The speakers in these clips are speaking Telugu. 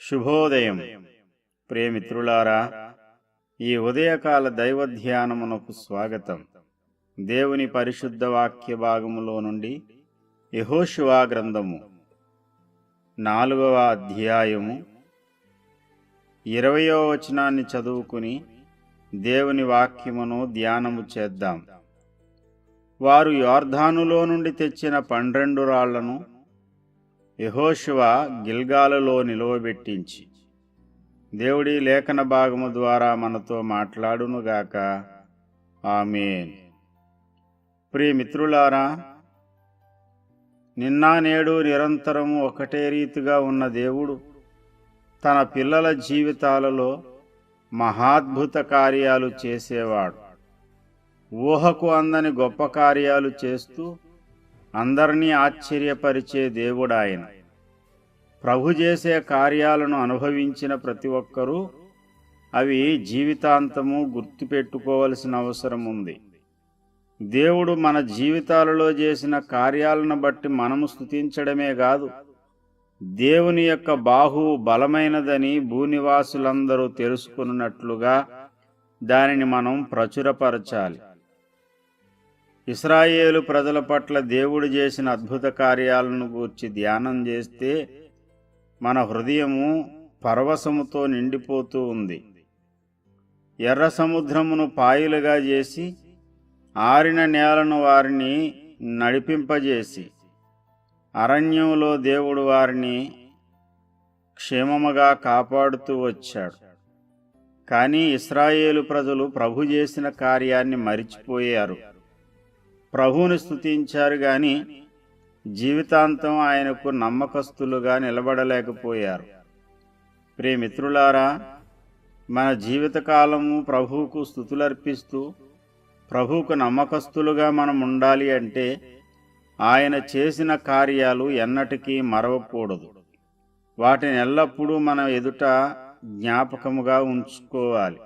శుభోదయం. ప్రేమిత్రులారా ఈ ఉదయకాల దైవ ధ్యానమునకు స్వాగతం. దేవుని పరిశుద్ధ వాక్య భాగములో నుండి యహోశివా గ్రంథము నాలుగవ అధ్యాయము ఇరవయో వచనాన్ని చదువుకుని దేవుని వాక్యమును ధ్యానము చేద్దాం. వారు యోర్ధానులో నుండి తెచ్చిన పన్నెండు రాళ్ళను యహోశివ గిల్గాలలో నిలువబెట్టించి దేవుడి లేఖన భాగము ద్వారా మనతో మాట్లాడునుగాక. ఆమెన్. ప్రియమిత్రులారా నిన్న నేడు నిరంతరము ఒకటే రీతిగా ఉన్న దేవుడు తన పిల్లల జీవితాలలో మహాద్భుత కార్యాలు చేసేవాడు. ఊహకు అందని గొప్ప కార్యాలు చేస్తూ అందరినీ ఆశ్చర్యపరిచే దేవుడాయన. ప్రభు చేసే కార్యాలను అనుభవించిన ప్రతి ఒక్కరూ అవి జీవితాంతము గుర్తుపెట్టుకోవలసిన అవసరం ఉంది. దేవుడు మన జీవితాలలో చేసిన కార్యాలను బట్టి మనము స్థుతించడమే కాదు దేవుని యొక్క బాహువు బలమైనదని భూనివాసులందరూ తెలుసుకున్నట్లుగా దానిని మనం ప్రచురపరచాలి. ఇస్రాయేలు ప్రజల పట్ల దేవుడు చేసిన అద్భుత కార్యాలను గూర్చి ధ్యానం చేస్తే మన హృదయము పరవశముతో నిండిపోతూ ఉంది. ఎర్ర సముద్రమును పాయలుగా చేసి ఆరిన నేలను వారిని నడిపింపజేసి అరణ్యంలో దేవుడు వారిని క్షేమముగా కాపాడుతూ వచ్చాడు. కానీ ఇస్రాయేలు ప్రజలు ప్రభు చేసిన కార్యాన్ని మరిచిపోయారు. ప్రభువుని స్థుతించారు కానీ జీవితాంతం ఆయనకు నమ్మకస్తులుగా నిలబడలేకపోయారు. ప్రియమిత్రులారా మన జీవితకాలము ప్రభువుకు స్థుతులర్పిస్తూ ప్రభువుకు నమ్మకస్తులుగా మనం ఉండాలి అంటే ఆయన చేసిన కార్యాలు ఎన్నటికీ మరవకూడదు. వాటిని ఎల్లప్పుడూ మన ఎదుట జ్ఞాపకముగా ఉంచుకోవాలి.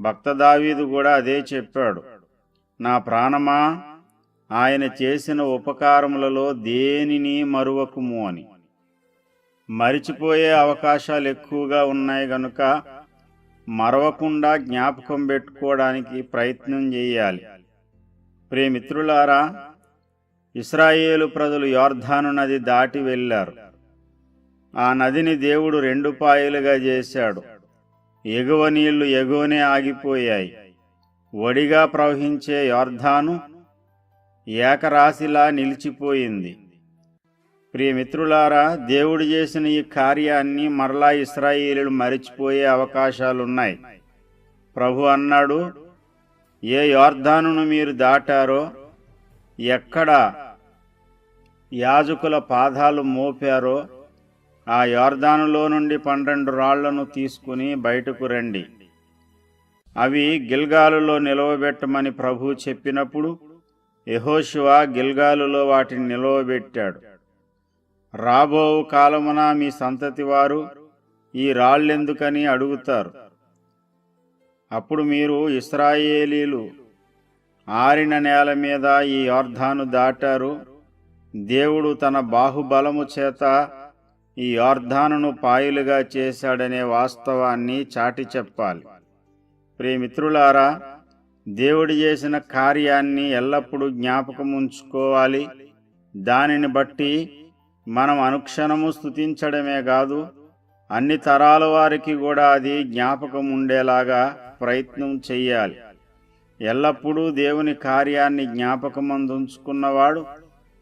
భక్త దావీదు కూడా అదే చెప్పాడు. నా ప్రాణమా ఆయన చేసిన ఉపకారములలో దేనిని మరువకుము అని. మరిచిపోయే అవకాశాలు ఎక్కువగా ఉన్నాయి గనుక మరవకుండా జ్ఞాపకం పెట్టుకోవడానికి ప్రయత్నం చేయాలి. ప్రేమిత్రులారా ఇస్రాయేలు ప్రజలు యోర్ధాను నది దాటి వెళ్ళారు. ఆ నదిని దేవుడు రెండు పాయలుగా చేశాడు. ఎగువ నీళ్ళు ఎగువనే ఆగిపోయాయి. వడిగా ప్రవహించే యోర్ధాను ఏకరాశిలా నిలిచిపోయింది. ప్రియమిత్రులారా దేవుడు చేసిన ఈ కార్యాన్ని మరలా ఇస్రాయేలీలు మరిచిపోయే అవకాశాలున్నాయి. ప్రభు అన్నాడు ఏ యోర్ధానును మీరు దాటారో ఎక్కడ యాజకుల పాదాలు మోపారో ఆ యోర్ధానులో నుండి పన్నెండు రాళ్ళను తీసుకుని బయటకు రండి. అవి గిల్గాలులో నిలవబెట్టమని ప్రభు చెప్పినప్పుడు యహోశివ గిల్గాలులో వాటిని నిలవబెట్టాడు. రాబో కాలమున మీ సంతతి వారు ఈ రాళ్ళెందుకని అడుగుతారు. అప్పుడు మీరు ఇస్రాయేలీలు ఆరిన నేల మీద ఈ యార్ధాను దాటారు. దేవుడు తన బాహుబలము చేత ఈ యార్ధానును పాయలుగా చేశాడనే వాస్తవాన్ని చాటి చెప్పాలి. ప్రియమిత్రులారా దేవుడు చేసిన కార్యాన్ని ఎల్లప్పుడూ జ్ఞాపకం ఉంచుకోవాలి దానిని బట్టి మనం అనుక్షణము స్థుతించడమే కాదు అన్ని తరాల వారికి కూడా అది జ్ఞాపకం ఉండేలాగా ప్రయత్నం చెయ్యాలి. ఎల్లప్పుడూ దేవుని కార్యాన్ని జ్ఞాపకమందుంచుకున్నవాడు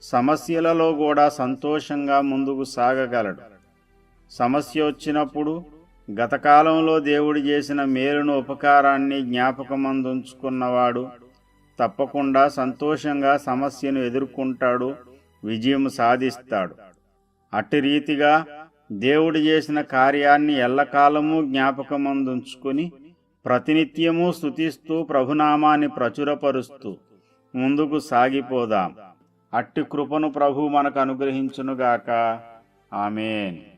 సమస్యలలో కూడా సంతోషంగా ముందుకు సాగగలడు. సమస్య వచ్చినప్పుడు గతకాలంలో దేవుడు చేసిన మేలును ఉపకారాన్ని జ్ఞాపకమందుంచుకున్నవాడు తప్పకుండా సంతోషంగా సమస్యను ఎదుర్కొంటాడు విజయం సాధిస్తాడు. అట్టి రీతిగా దేవుడు చేసిన కార్యాన్ని ఎల్లకాలము జ్ఞాపకమందుంచుకుని ప్రతినిత్యము స్థుతిస్తూ ప్రభునామాన్ని ప్రచురపరుస్తూ ముందుకు సాగిపోదాం. అట్టి కృపను ప్రభు మనకు అనుగ్రహించునుగాక. ఆమెన్.